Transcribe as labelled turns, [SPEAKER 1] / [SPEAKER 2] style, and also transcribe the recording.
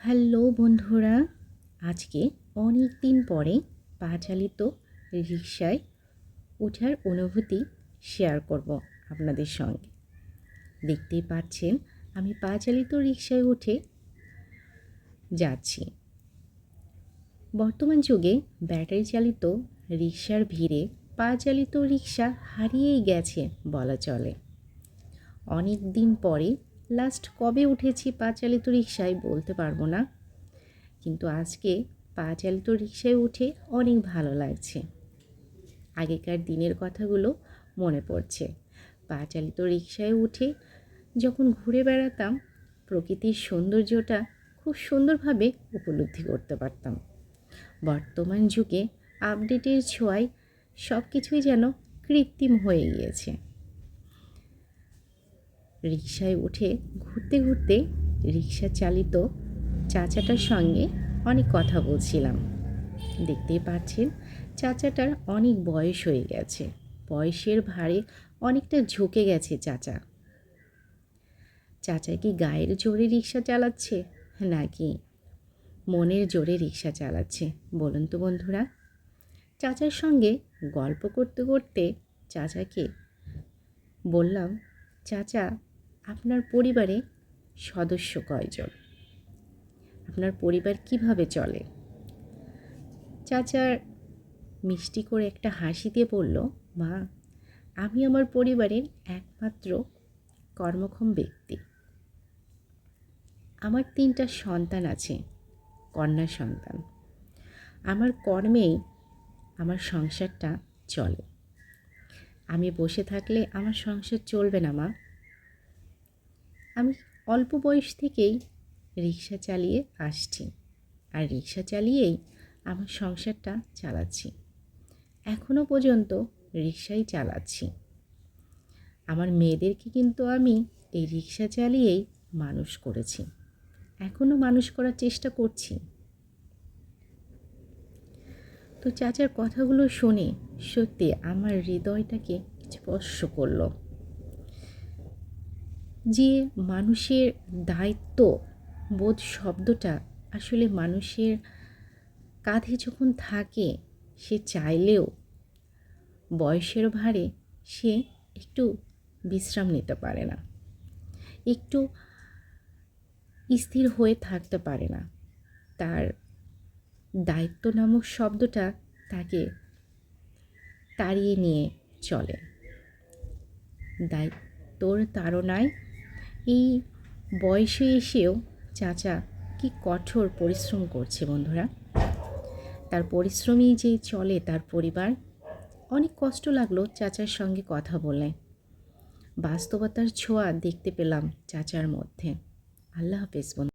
[SPEAKER 1] Hello বন্ধুরা, আজকে অনেক দিন পরে পা চালিত রিক্সায় ওঠার অনুভূতি শেয়ার করব আপনাদের সঙ্গে। দেখতেই পাচ্ছেন, আমি পা চালিত রিক্সায় উঠে যাচ্ছি। বর্তমান যুগে ব্যাটারি চালিত রিক্সার ভিড়ে পা চালিত রিক্সা হারিয়েই গেছে বলা চলে। অনেক দিন পরে লাস্ট কবে উঠেছি পা চালিত রিক্সায় বলতে পারব না। কিন্তু আজকে পা চালিত রিক্সায় উঠে অনেক ভালো লাগছে। আগেকার দিনের কথাগুলো মনে পড়ছে। পা চালিত রিক্সায় উঠে যখন ঘুরে বেড়াতাম, প্রকৃতির সৌন্দর্যটা খুব সুন্দরভাবে উপলব্ধি করতে পারতাম। বর্তমান যুগে আপডেটের ছোঁয়ায় সব কিছুই যেন কৃত্রিম হয়ে গিয়েছে। রিক্সায় উঠে ঘুরতে ঘুরতে রিক্সা চালিত চাচাটার সঙ্গে অনেক কথা বলছিলাম। দেখতেই পাচ্ছেন, চাচাটার অনেক বয়স হয়ে গেছে। বয়সের ভারে অনেকটা ঝুঁকে গেছে চাচা। চাচা কি গায়ের জোরে রিক্সা চালাচ্ছে নাকি মনের জোরে রিক্সা চালাচ্ছে? বলুন তো বন্ধুরা। চাচার সঙ্গে গল্প করতে করতে চাচাকে বললাম, চাচা আপনার পরিবারে সদস্য কয়জন? আপনার পরিবার কীভাবে চলে? চাচার মিষ্টি করে একটা হাসি দিয়ে বলল, মা, আমি আমার পরিবারের একমাত্র কর্মক্ষম ব্যক্তি। আমার তিনটা সন্তান আছে, কন্যা সন্তান। আমার কর্মেই আমার সংসারটা চলে। আমি বসে থাকলে আমার সংসার চলবে না, মা। আমি অল্প বয়স থেকেই রিক্সা চালিয়ে আসছি আর রিক্সা চালিয়েই আমার সংসারটা চালাচ্ছি। এখনও পর্যন্ত রিক্সাই চালাচ্ছি। আমার মেয়েদেরকে কিন্তু আমি এই রিক্সা চালিয়েই মানুষ করেছি। এখনও মানুষ করার চেষ্টা করছি। তো চাচার কথাগুলো শুনে সত্যি আমার হৃদয়টাকে স্পর্শ করল। যে মানুষের দায়িত্ব বোধ শব্দটা আসলে মানুষের কাঁধে যখন থাকে, সে চাইলেও বয়সের ভারে সে একটু বিশ্রাম নিতে পারে না। একটু স্থির হয়ে থাকতে পারে না। তার দায়িত্ব নামক শব্দটা তাকে তাড়িয়ে নিয়ে চলে। দায়িত্বর তাড়নায় এই বয়সে এসেও চাচা কি কঠোর পরিশ্রম করছে বন্ধুরা। তার পরিশ্রমই যে চলে তার পরিবার। অনেক কষ্ট লাগল চাচার সঙ্গে কথা বলে। বাস্তবতার ছোঁয়া দেখতে পেলাম চাচার মধ্যে। আল্লাহ হাফেজ বন্ধু